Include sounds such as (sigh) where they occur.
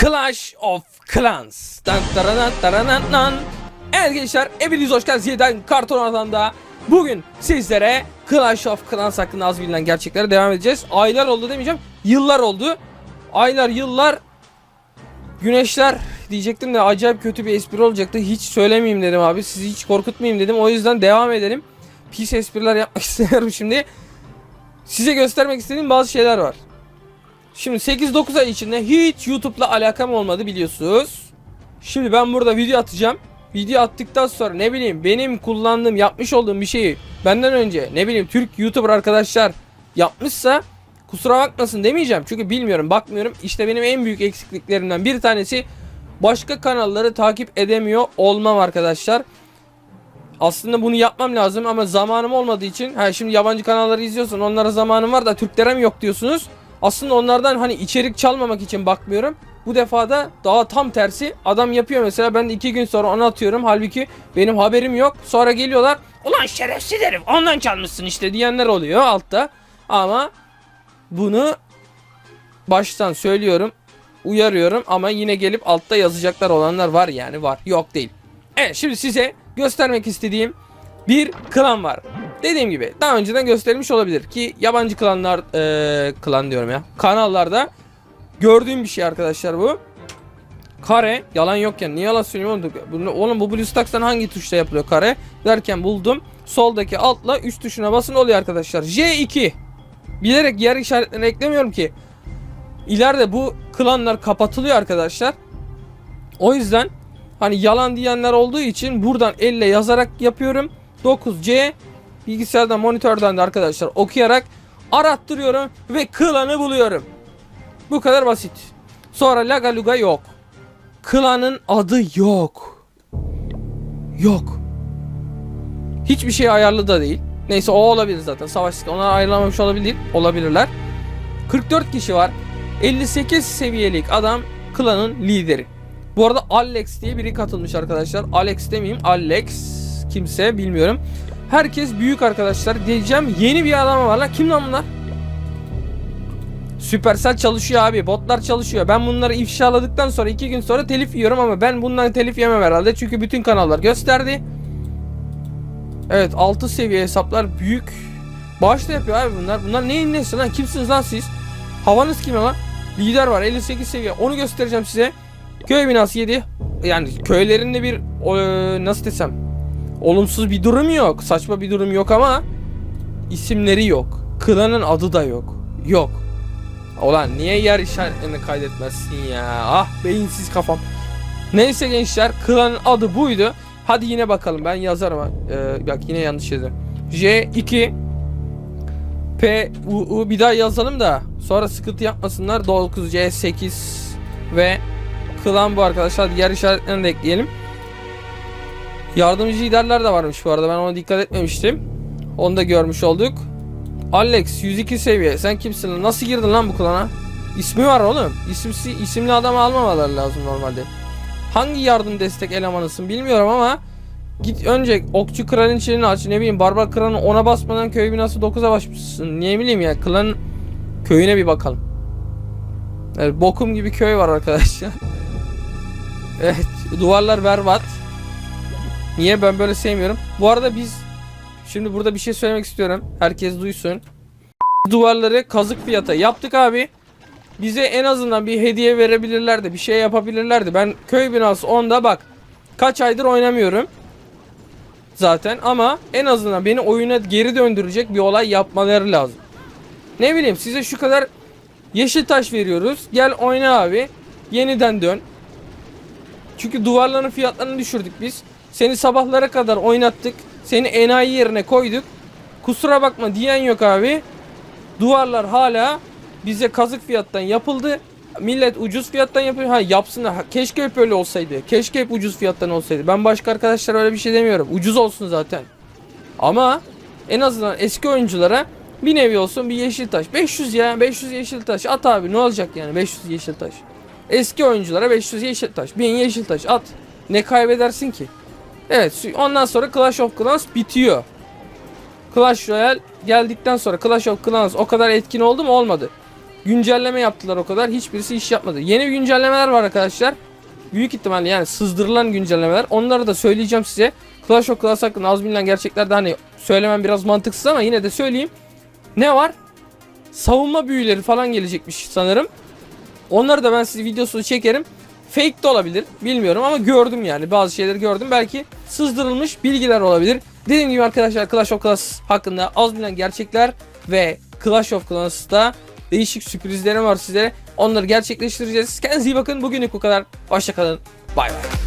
Clash of Clans. Dan taranan taranan nan. Evet gençler hepiniz hoş geldiniz yeniden Karton Adam'da. Bugün sizlere Clash of Clans hakkında az bilinen gerçeklere devam edeceğiz. Aylar oldu demeyeceğim. Yıllar oldu. Aylar yıllar Güneşler diyecektim de acayip kötü bir espri olacaktı. Hiç söylemeyeyim dedim abi. Sizi hiç korkutmayayım dedim. O yüzden devam edelim. Pis espriler yapmak (laughs) istemiyorum şimdi. Size göstermek istediğim bazı şeyler var. Şimdi 8-9 ay içinde hiç YouTube'la alakam olmadı biliyorsunuz. Şimdi ben burada video atacağım. Video attıktan sonra ne bileyim benim kullandığım yapmış olduğum bir şeyi benden önce ne bileyim Türk YouTuber arkadaşlar yapmışsa kusura bakmasın demeyeceğim. Çünkü bilmiyorum bakmıyorum. İşte benim en büyük eksikliklerimden bir tanesi başka kanalları takip edemiyor olmam arkadaşlar. Aslında bunu yapmam lazım ama zamanım olmadığı için ha şimdi yabancı kanalları izliyorsun onlara zamanım var da Türklere mi yok diyorsunuz. Aslında onlardan hani içerik çalmamak için bakmıyorum. Bu defa da daha tam tersi adam yapıyor mesela ben de iki gün sonra onu atıyorum halbuki benim haberim yok. Sonra geliyorlar ulan şerefsiz herif ondan çalmışsın işte diyenler oluyor altta. Ama bunu baştan söylüyorum uyarıyorum ama yine gelip altta yazacaklar olanlar var yani var yok değil. Evet şimdi size göstermek istediğim bir klan var. Dediğim gibi daha önceden gösterilmiş olabilir ki yabancı klanlar eee, klan diyorum ya kanallarda gördüğüm bir şey arkadaşlar bu. Kare yalan yokken niye yalan söylüyorum oğlum? Bu BlueStacks'tan hangi tuşla yapılıyor kare derken buldum. Soldaki altla üst tuşuna basın oluyor arkadaşlar. J2 bilerek yer işaretlerini eklemiyorum ki ileride bu klanlar kapatılıyor arkadaşlar. O yüzden hani yalan diyenler olduğu için buradan elle yazarak yapıyorum. 9C bilgisayardan monitörden de arkadaşlar okuyarak arattırıyorum ve klanı buluyorum. Bu kadar basit. Sonra Laga Luga yok. Klanın adı yok. Yok. Hiçbir şey ayarlı da değil. Neyse o olabilir zaten. Savaş onlar ayarlamamış olabilir. Olabilirler. 44 kişi var. 58 seviyelik adam klanın lideri. Bu arada Alex diye biri katılmış arkadaşlar. Alex demeyeyim. Alex kimse bilmiyorum. Herkes büyük arkadaşlar. Diyeceğim yeni bir adam var lan. Kim lan bunlar? Supercell çalışıyor abi. Botlar çalışıyor. Ben bunları ifşaladıktan sonra iki gün sonra telif yiyorum ama ben bundan telif yemem herhalde. Çünkü bütün kanallar gösterdi. Evet 6 seviye hesaplar büyük. Bağış da yapıyor abi bunlar. Bunlar neyin nesi lan? Kimsiniz lan siz? Havanız kime lan? Lider var 58 seviye. Onu göstereceğim size. Köy binası 7. Yani köylerinde bir nasıl desem olumsuz bir durum yok. Saçma bir durum yok ama isimleri yok. Klanın adı da yok. Yok. Ulan niye yer işaretlerini kaydetmezsin ya? Ah beyinsiz kafam. Neyse gençler klanın adı buydu. Hadi yine bakalım ben yazarım. Ee, bak yine yanlış yazdım. J2 P U, U bir daha yazalım da sonra sıkıntı yapmasınlar. 9 C 8 ve klan bu arkadaşlar. Yer işaretlerini de ekleyelim. Yardımcı liderler de varmış bu arada. Ben ona dikkat etmemiştim. Onu da görmüş olduk. Alex 102 seviye. Sen kimsin lan? Nasıl girdin lan bu klana? İsmi var oğlum. İsimsi, isimli adamı almamaları lazım normalde. Hangi yardım destek elemanısın bilmiyorum ama git önce okçu kraliçeliğini aç ne bileyim barbar kralı ona basmadan köy binası 9'a başmışsın. Niye bileyim ya klanın köyüne bir bakalım. Evet, bokum gibi köy var arkadaşlar. (laughs) evet duvarlar berbat. Niye ben böyle sevmiyorum. Bu arada biz şimdi burada bir şey söylemek istiyorum. Herkes duysun. Duvarları kazık fiyata yaptık abi. Bize en azından bir hediye verebilirlerdi. Bir şey yapabilirlerdi. Ben köy binası 10'da bak. Kaç aydır oynamıyorum. Zaten ama en azından beni oyuna geri döndürecek bir olay yapmaları lazım. Ne bileyim size şu kadar yeşil taş veriyoruz. Gel oyna abi. Yeniden dön. Çünkü duvarların fiyatlarını düşürdük biz. Seni sabahlara kadar oynattık. Seni enayi yerine koyduk. Kusura bakma diyen yok abi. Duvarlar hala bize kazık fiyattan yapıldı. Millet ucuz fiyattan yapıyor. Ha yapsınlar. Ha, keşke hep öyle olsaydı. Keşke hep ucuz fiyattan olsaydı. Ben başka arkadaşlar öyle bir şey demiyorum. Ucuz olsun zaten. Ama en azından eski oyunculara bir nevi olsun bir yeşil taş. 500 ya 500 yeşil taş at abi ne olacak yani 500 yeşil taş. Eski oyunculara 500 yeşil taş. 1000 yeşil taş at. Ne kaybedersin ki? Evet ondan sonra Clash of Clans bitiyor. Clash Royale geldikten sonra Clash of Clans o kadar etkin oldu mu olmadı. güncelleme yaptılar o kadar. Hiçbirisi iş yapmadı. Yeni güncellemeler var arkadaşlar. Büyük ihtimalle yani sızdırılan güncellemeler. Onları da söyleyeceğim size. Clash of Clans hakkında az bilinen gerçeklerde hani söylemem biraz mantıksız ama yine de söyleyeyim. Ne var? Savunma büyüleri falan gelecekmiş sanırım. Onları da ben size videosunu çekerim. Fake de olabilir. Bilmiyorum ama gördüm yani. Bazı şeyleri gördüm. Belki sızdırılmış bilgiler olabilir. Dediğim gibi arkadaşlar Clash of Clans hakkında az bilinen gerçekler ve Clash of Clans'ta değişik sürprizlerim var sizlere. Onları gerçekleştireceğiz. Kendinize iyi bakın. Bugünlük bu kadar. Hoşçakalın. Bay bay.